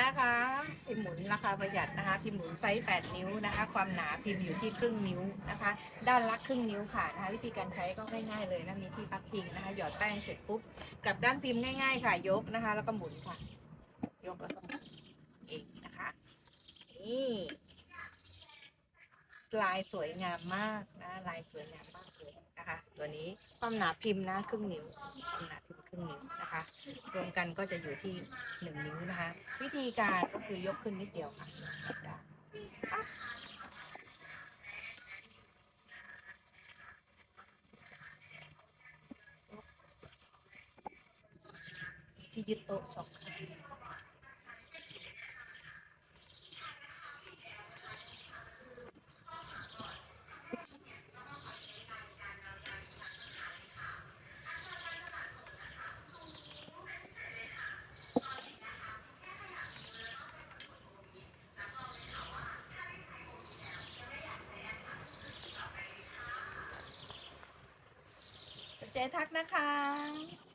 นะคะพิมพ์หมุนราคาประหยัดนะคะ พิมพ์หมุนไซส์8นิ้วนะคะ ความหนาพิมพ์อยู่ที่ครึ่งนิ้วนะคะ ด้านละครึ่งนิ้วค่ะนะคะ วิธีการใช้ก็ง่ายๆเลยนะมีที่พักพิงนะคะ หยอดแป้งเสร็จปุ๊บกลับด้านพิมพ์ง่าย ๆ ค่ะ ยกนะคะ แล้วก็หมุนค่ะ ยกแล้วก็หมุนเองนะคะนี่ลายสวยงามมากนะ ลายสวยงามมากเลยนะคะ ตัวนี้ความหนาพิมพ์นะครึ่งนิ้วความหนา หนึ่งนิ้วนะคะรวมกันก็จะอยู่ที่หนึ่งนิ้วนะคะ วิธีการก็คือยกขึ้นนิดเดียวค่ะที่ยึดโต๊ะสองข้าง เจ๊ทักนะคะ